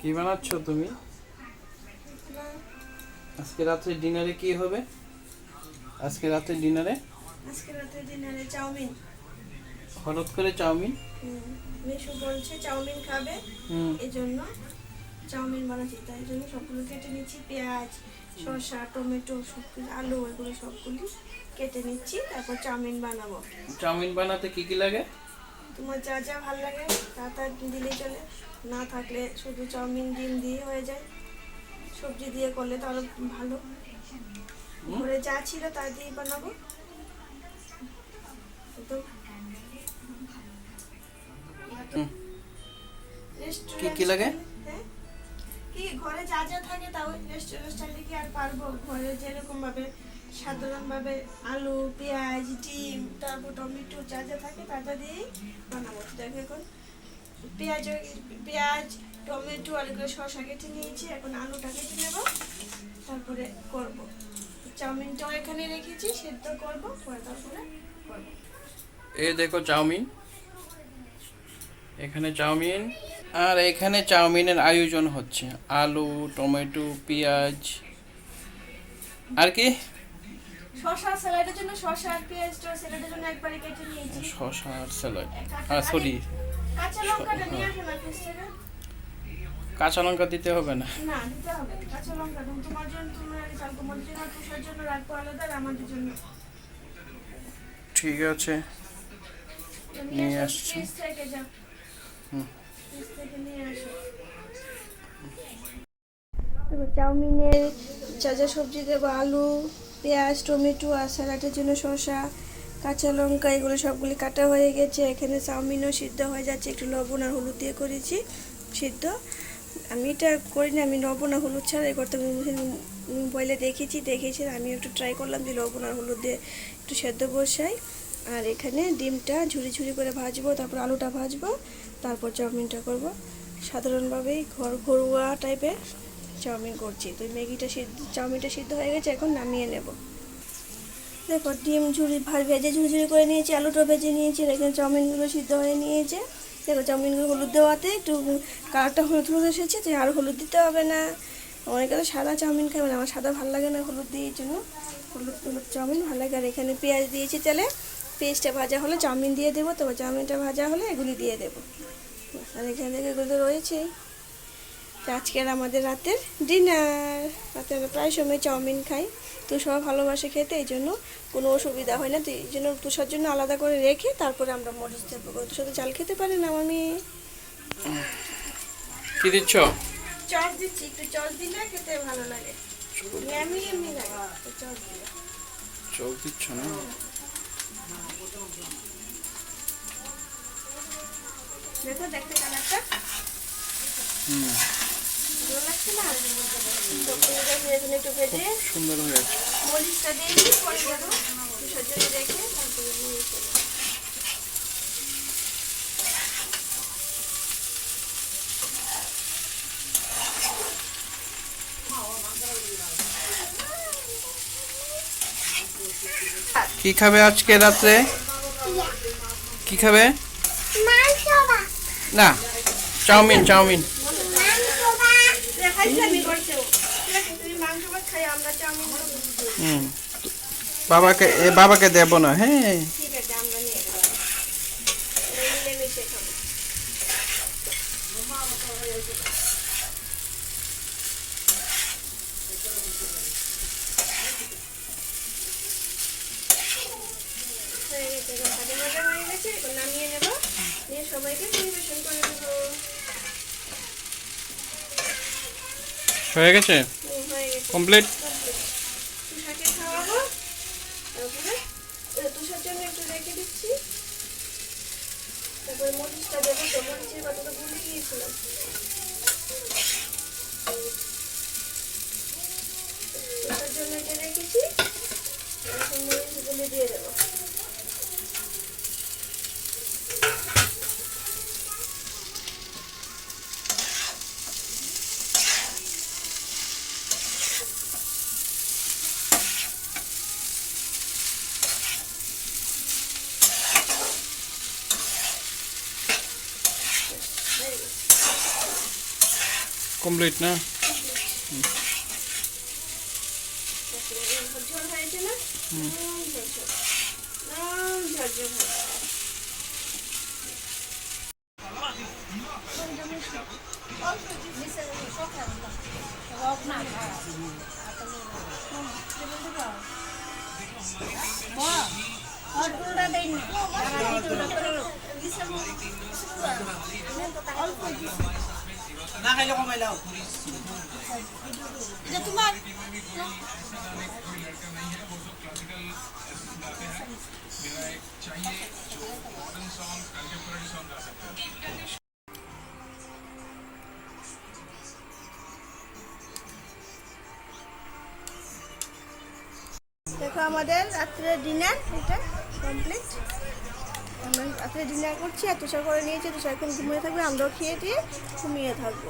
কি বানাচ্ছ তুমি? আজকে রাত্রে ডিনারে কি হবে? আজকে রাত্রে ডিনারে? আজকে রাতে ডিনারে চাউমিন। হঠাৎ করে চাউমিন? মিশু বলছে চাউমিন খাবে। হুম। এই জন্য চাউমিন বানাচ্ছি তাই জন্য সবগুলো কেটে নিচ্ছি পেঁয়াজ শসা টমেটো সবগুলো আলু এগুলো সবগুলি কেটে নিচ্ছি তারপর চাউমিন বানাবো। চাউমিন বানাতে কি কি লাগে? তোমার যা যা ভালো লাগে তা তা দিলেই চলে না থাকলে শুধু চাউমিন ডিম দিয়ে হয়ে যায় সবজি দিয়ে করলে তো আরও ভালো ঘরে যা ছিল তা দিয়ে বানাবো। কি কি লাগে? হ্যাঁ? কি ঘরে যা যা থাকে তাও রেস্টুরেন্ট কি আর পারব ঘরে যেরকম ভাবে সাধারণ ভাবে আলু, পেঁয়াজ, ডিম, তারপর টমেটো যা যা থাকে তা যা দিয়েই বানাবো। দেখো এখন পেঁয়াজ পেঁয়াজ, টমেটো আর এগুলো শসা কেটে নিয়েছি। এখন আলুটা কেটে নেব, তারপরে করব। চাউমিনটাও এখানে রেখেছি, সেদ্ধ করব, পরে তারপরে এই দেখো চাউমিন। এখানে চাউমিন, আর এখানে চাউমিনের আয়োজন হচ্ছে। আলু, টমেটো, পেঁয়াজ, আর কি? স্যালাডের জন্য শসা আর স্যালাডের জন্য একবারে কেটে নিয়েছি। শসা আর স্যালাড। সরি কাঁচা লঙ্কাটা নিয়ে আসো না ফ্রিজ থেকে কাঁচা লঙ্কা দিতে হবে না। না দিতে হবে কাঁচা লঙ্কা তোমার জন্য তুমি চাল তোমাদের জন্য তুষার জন্য রাখব আলাদা আর আমাদের জন্য। ঠিক আছে। নিয়ে আসছি। ফ্রিজ থেকে যাও হুম। ফ্রিজ থেকে নিয়ে আসো চাউমিনের যা যা সবজি দেবো আলু পেঁয়াজ, টমেটো আর স্যালাডের জন্য শসা, কাঁচা লঙ্কা, এগুলো সবগুলি কাটা হয়ে গেছে। এখানে চাউমিনও সিদ্ধ হয়ে যাচ্ছে। একটু লবণ আর হলুদ দিয়ে করেছি, সিদ্ধ। আমি এটা করি না আমি লবণ আর হলুদ ছাড়া এই করতে মোবাইলে দেখেছি দেখেছি আমি একটু ট্রাই করলাম যে লবণ আর হলুদ দিয়ে একটু সেদ্ধ বসাই। আর এখানে ডিমটা ঝুরি ঝুরি করে ভাজবো, তারপর আলুটা ভাজবো, তারপর চাউমিনটা করব। সাধারণভাবেই ঘর ঘরোয়া টাইপের চাউমিন করছি। তো ম্যাগিটা সিদ্ধ, চাউমিনটা সিদ্ধ হয়ে গেছে, এখন নামিয়ে নেব। দেখো, ডিম ঝুড়ি ভাত ভেজে ঝুড়ি করে নিয়েছি আলুটা ভেজে নিয়েছি এখানে চাউমিনগুলো সিদ্ধ হয়ে নিয়েছে। দেখো, চাউমিনগুলো হলুদ দেওয়াতে একটু কালারটা হলুদ হলুদ এসেছে তো আর হলুদ দিতে হবে না। অনেকে তো সাদা চাউমিন খাবে না আমার সাদা ভালো লাগে না হলুদ দিয়ে জন্য। হলুদ হলুদ চাউমিন ভালো লাগে আর এখানে পেঁয়াজ দিয়েছি তেলে পেঁয়াজটা ভাজা হলে চাউমিন দিয়ে দেবো, তারপর চাউমিনটা ভাজা হলে এগুলি দিয়ে দেবো। আর এখানে থেকে এগুলো তো রয়েছেই। তো আজকের আমাদের রাতের ডিনার। রাতে আমরা প্রায় সময় চাউমিন খাই। তো সব ভালোবাসে খেতে এই জন্য কোনো অসুবিধা হয় না। তো এই জন্য তুষার জন্য আলাদা করে রেখে তারপরে আমরা মরিচ দেবো তুষার তো চাল খেতে পারে না আমার মেয়ে কি দিচ্ছ? চস দিচ্ছি। একটু চস দিলে খেতে ভালো লাগে। এমনি এমনি লাগে দিলে। চোখ দিচ্ছ না? দেখো দেখতে কালারটা। হুম। ভালো লাগছে না তো পেঁয়াজটা ভেজে একটু ভেজে সুন্দর হয়েছে মরিচটা দিয়ে দিই পরে দেবো তুষার রেখে তারপরে কি খাবে আজকে রাত্রে? কি খাবে? না চাউমিন চাউমিন দেখাইছি আমি করছ ঠিক আছে তুমি মাংস ভাত খাই আমরা চাউমিন খাব। হুম বাবাকে এ বাবাকে দেব না হ্যাঁ নামিয়ে নেব। নিয়ে সবাইকে পরিবেশন করে দেবো। হয়ে গেছে? গেছে। কমপ্লিট তুষারকে খাওয়াবো তারপরে এ, তুষার জন্য একটু রেখে দিচ্ছি তারপরে মরিচটা দেবো তো মরিচের কথাটা ভুলে গিয়েছিলাম তুষার জন্য এটা রেখেছি এখন মরিচগুলো দিয়ে দেবো কমপ্লিট না ঝোল হয়েছে না হুম, ঝোল ঝোল। নাম ঝরঝর হবে। না খাইলে কমাই লাও দেখো আমাদের রাত্রে ডিনার এটা কমপ্লিট আমরা রাত্রে ডিনার করছি, আর তুষার করে নিয়েছি, তুষার এখন ঘুমিয়ে থাকবে, আমরাও খেয়ে দিয়ে ঘুমিয়ে থাকব।